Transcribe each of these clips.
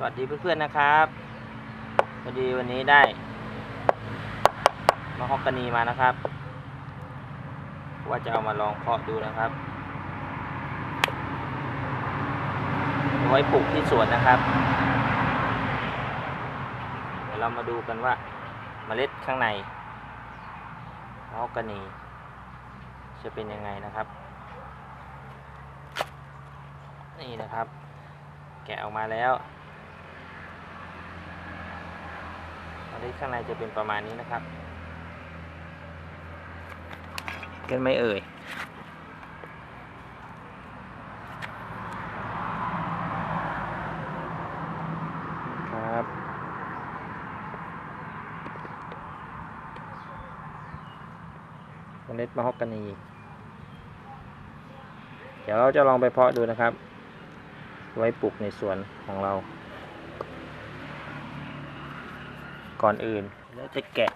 สวัสดีเพื่อนๆนะครับพอดีวันนี้ได้มาฮอกกานีมานะครับ ว่าจะเอามาลองเพาะดูนะครับไว้ปลูกที่สวนนะครับเดี๋ยวเรามาดูกันว่าเมล็ดข้างในมะฮอกกานีจะเป็นยังไงนะครับ นี่นะครับ แกะออกมาแล้ว เมล็ดข้างในจะเป็นประมาณนี้นะครับเกันไหม่เอ่ยครับเมล็ดมะฮอกกานี เดี๋ยวเราจะลองไปเพาะดูนะครับ ไว้ปลูกในสวนของเรา ก่อนอื่นเราจะแกะ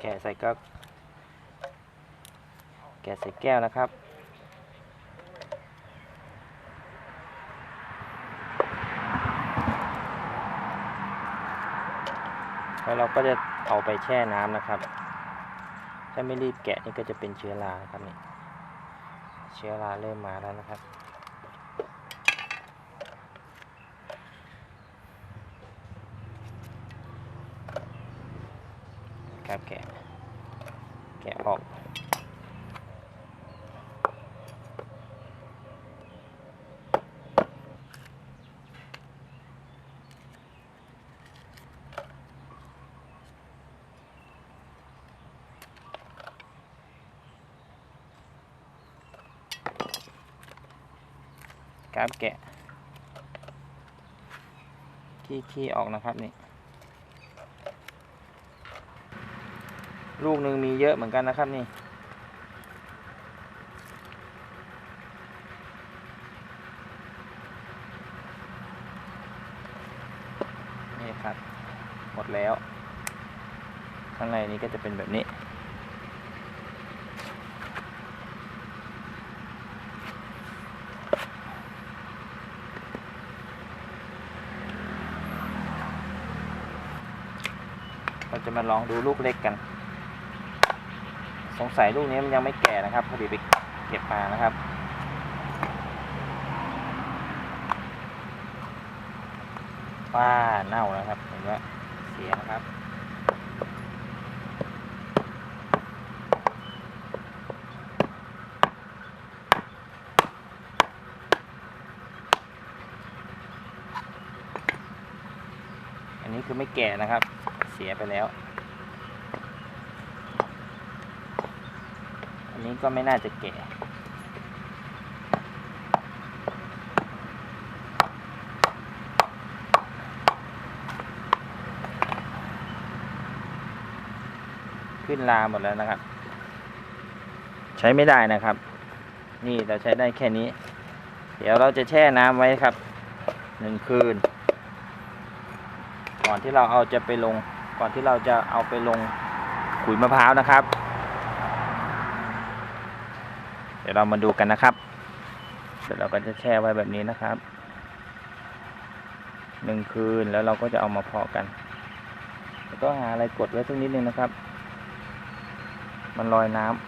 แกะใส่ก็แกะใส่แก้วนะครับแล้วเราก็จะเอาไปแช่น้ำนะครับ ถ้าไม่รีบแกะนี่ก็จะเป็นเชื้อราครับนี่ เชื้อราเริ่มมาแล้วนะครับ ครับ แกะ แกะออกกราบแกะขี้ขี้ออกนะครับนี่ ลูกหนึ่งมีเยอะเหมือนกันนะครับนี่ นี่ครับ หมดแล้ว ข้างในนี้ก็จะเป็นแบบนี้เราจะมาลองดูลูกเล็กกัน สงสัยลูกนี้มันยังไม่แก่นะครับพอดีไปเก็บมานะครับ ป้าเน่าแล้วครับเห็นว่าเสียนะครับอันนี้คือไม่แก่นะครับ เสียไปแล้ว นนี้ก็ไม่น่าจะแก่ขึ้นลาหมดแล้วนะครับ ใช้ไม่ได้นะครับ นี่เราใช้ได้แค่นี้ เดี๋ยวเราจะแช่น้ำไว้ครับหนึ่งคืน ก่อนที่เราเอาจะไปลง ก่อนที่เราจะเอาไปลงขุยมะพร้าวนะครับ เดี๋ยวเรามาดูกันนะครับเดี๋ยวเราก็จะแช่ไว้แบบนี้นะครับหนึ่งคืนแล้วเราก็จะเอามาเพาะกัน แล้วก็หาอะไรกดไว้สักนิดนึงนะครับ มันลอยน้ำ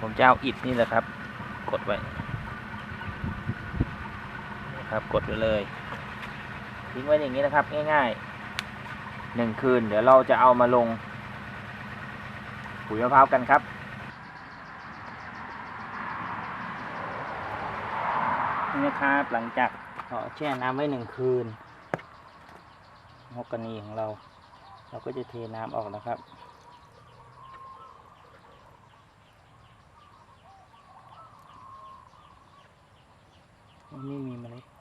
ผมจะเอาอิฐนี่แหละครับ กดไว้นะครับ กดไว้เลยทิ้งไว้อย่างนี้นะครับ ง่ายๆ หนึ่งคืน เดี๋ยวเราจะเอามาลงปุ๋ยมะพร้าวกันครับ นี่นะครับหลังจากเราแช่น้ำไว้หนึ่งคืนฮอกกานีของเรา เราก็จะเทน้ำออกนะครับนี่มีเมล็ด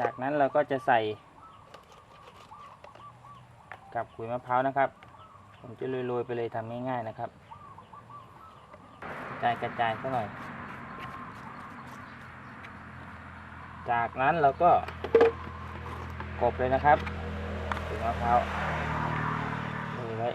จากนั้นเราก็จะใส่กับขุยมะพร้าวนะครับ ผมจะโรยๆไปเลยทำง่ายๆนะครับกระจายกระจายสัหน่อย จากนั้นเราก็กบเลยนะครับขุยมะพร้าวนี่ไว้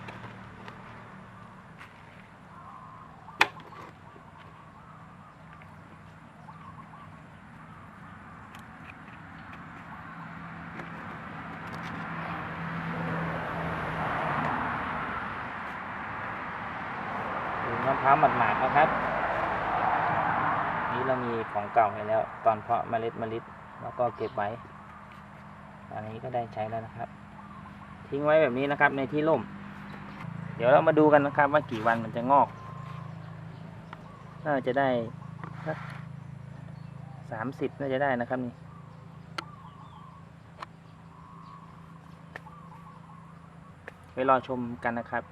เท้าหมาดๆนะครับ นี้เรามีของเก่าให้แล้ว ตอนเพาะเมล็ดเมะลิแล้วก็เก็บไว้ อันนี้ก็ได้ใช้แล้วนะครับ ทิ้งไว้แบบนี้นะครับในที่ร่ม เดี๋ยวเรามาดูกันนะครับว่ากี่วันมันจะงอกน่าจะได้สักสามสิบน่าจะได้นะครับนี่ไปรอชมกันนะครับ